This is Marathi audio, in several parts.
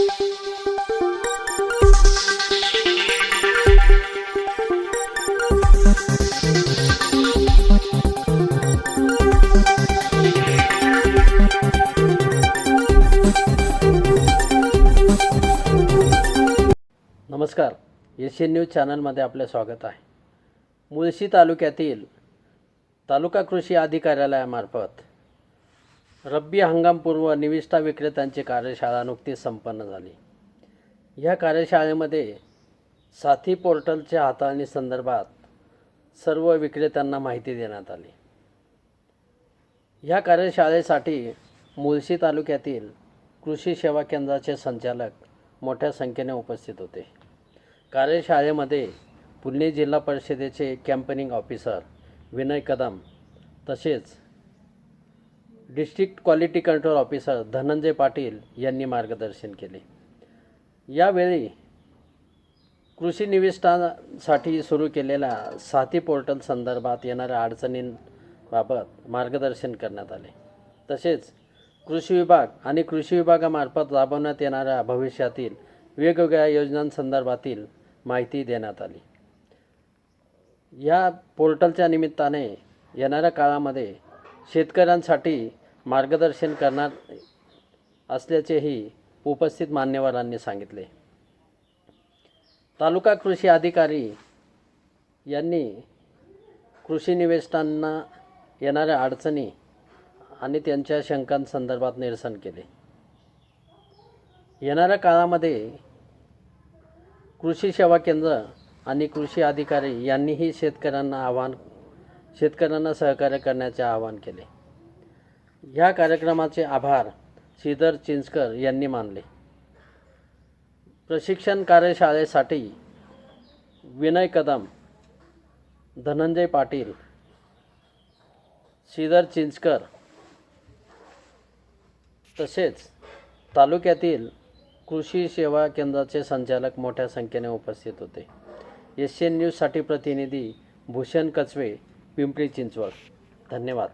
नमस्कार. एशियन न्यूज चॅनलमध्ये आपले स्वागत आहे. मुळशी तालुक्यातील तालुका कृषी अधिकार्यालयामार्फत रब्बी हंगामपूर्व निविष्ठा विक्रेत्यांची कार्यशाळा नुकतीच संपन्न झाली. या कार्यशाळेमध्ये साथी पोर्टलच्या हाताळणी संदर्भात सर्व विक्रेत्यांना माहिती देण्यात आली. या कार्यशाळेसाठी मुळशी तालुक्यातील कृषी सेवा केंद्राचे संचालक मोठ्या संख्येने उपस्थित होते. कार्यशाळेमध्ये पुणे जिल्हा परिषदेचे कॅम्पनिंग ऑफिसर विनय कदम तसेच district quality control officer Dhananjay Patil यांनी मार्गदर्शन केले. यावेळी कृषी निविष्ठांसाठी सुरू केलेल्या साथी पोर्टल संदर्भात येणाऱ्या अडचणींबाबत मार्गदर्शन करण्यात आले. तसेच कृषी विभाग आणि कृषी विभागामार्फत राबवण्यात येणाऱ्या भविष्यातील वेगवेगळ्या योजनांसंदर्भातील माहिती देण्यात आली. या पोर्टलच्या निमित्ताने येणाऱ्या काळामध्ये शेतकऱ्यांसाठी मार्गदर्शन करणार असल्याचेही उपस्थित मान्यवरांनी सांगितले. तालुका कृषी अधिकारी यांनी कृषी निवेष्टांना येणाऱ्या अडचणी आणि त्यांच्या शंकांसंदर्भात निरसन केले. येणाऱ्या काळामध्ये कृषी सेवा केंद्र आणि कृषी अधिकारी यांनीही शेतकऱ्यांना आव्हान शेतकऱ्यांना सहकार्य करण्याचे आवाहन केले. या कार्यक्रमाचे आभार श्रीधर चिंचकर यांनी मानले. प्रशिक्षण कार्यशाळेसाठी विनय कदम धनंजय पाटील श्रीधर चिंचकर तसेच तालुक्यातील कृषी सेवा केंद्राचे संचालक मोठ्या संख्येने उपस्थित होते. एशियन न्यूजसाठी प्रतिनिधी भूषण कचवे पिंपरी चिंचवड. धन्यवाद.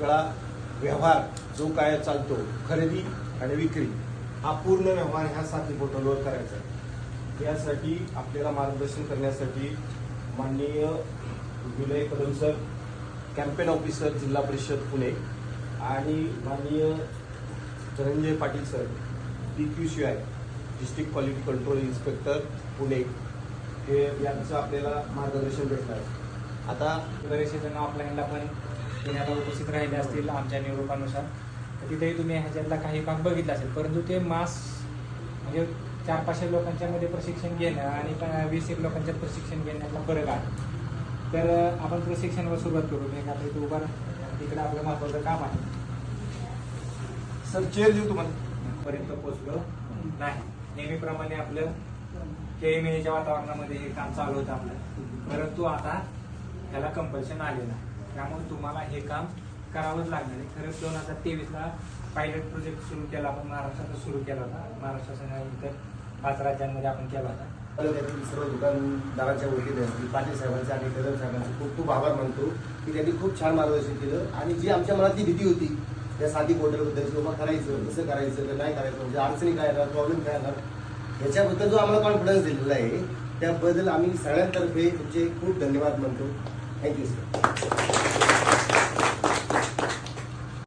सगळा व्यवहार जो काय चालतो खरेदी आणि विक्री हा पूर्ण व्यवहार ह्या साथी पोर्टलवर करायचा आहे. यासाठी आपल्याला मार्गदर्शन करण्यासाठी माननीय Vinay Kadam sir campaign officer Zilla Parishad Pune आणि माननीय Dhananjay Patil sir P Q C I district quality control inspector Pune. हे यांचं आपल्याला मार्गदर्शन भेटणार. आहे. आता बरेचसे जण ऑफलाईनला पण पुण्याला उपस्थित राहिले असतील आमच्या निरोपानुसार तर तिथेही तुम्ही ह्याच्यातला काही भाग बघितला असेल. परंतु ते मास म्हणजे चार पाचशे लोकांच्या मध्ये प्रशिक्षण घेणं आणि वीस एक लोकांच्यात प्रशिक्षण घेण्यातला फरक आहे. तर आपण प्रशिक्षणावर सुरुवात करू. मी आता इथे उभा तिकडे आपलं महत्वाचं काम आहे. सर चेअर देऊ तुम्हाला. पर्यंत पोहोचलो. नाही. नेहमीप्रमाणे आपलं केएमएच्या वातावरणामध्ये हे काम चालू होतं आपलं. परंतु आता त्याला कंपल्शन आलेलं आहे. त्यामुळे तुम्हाला हे काम करावंच लागणार आहे. खरंच दोन हजार तेवीसला पायलट प्रोजेक्ट सुरू केला आपण महाराष्ट्रात सुरू केला होता. महाराष्ट्रासह इतर पाच राज्यांमध्ये आपण केला होता. सर्व दुकानदारांच्या वतीने असतील पाटील साहेबांचे आणि कदम साहेबांचे खूप खूप आभार मानतो की त्यांनी खूप छान मार्गदर्शन केलं. आणि जी आमच्या मनातली भीती होती त्या साधी पोर्टलबद्दल की बाबा करायचं कसं करायचं का नाही करायचं म्हणजे अडचणी काय येणार प्रॉब्लेम काय येणार याच्याबद्दल जो आम्हाला कॉन्फिडन्स दिलेला आहे त्याबद्दल आम्ही सगळ्यांतर्फे तुमचे खूप धन्यवाद म्हणतो थँक्यू सर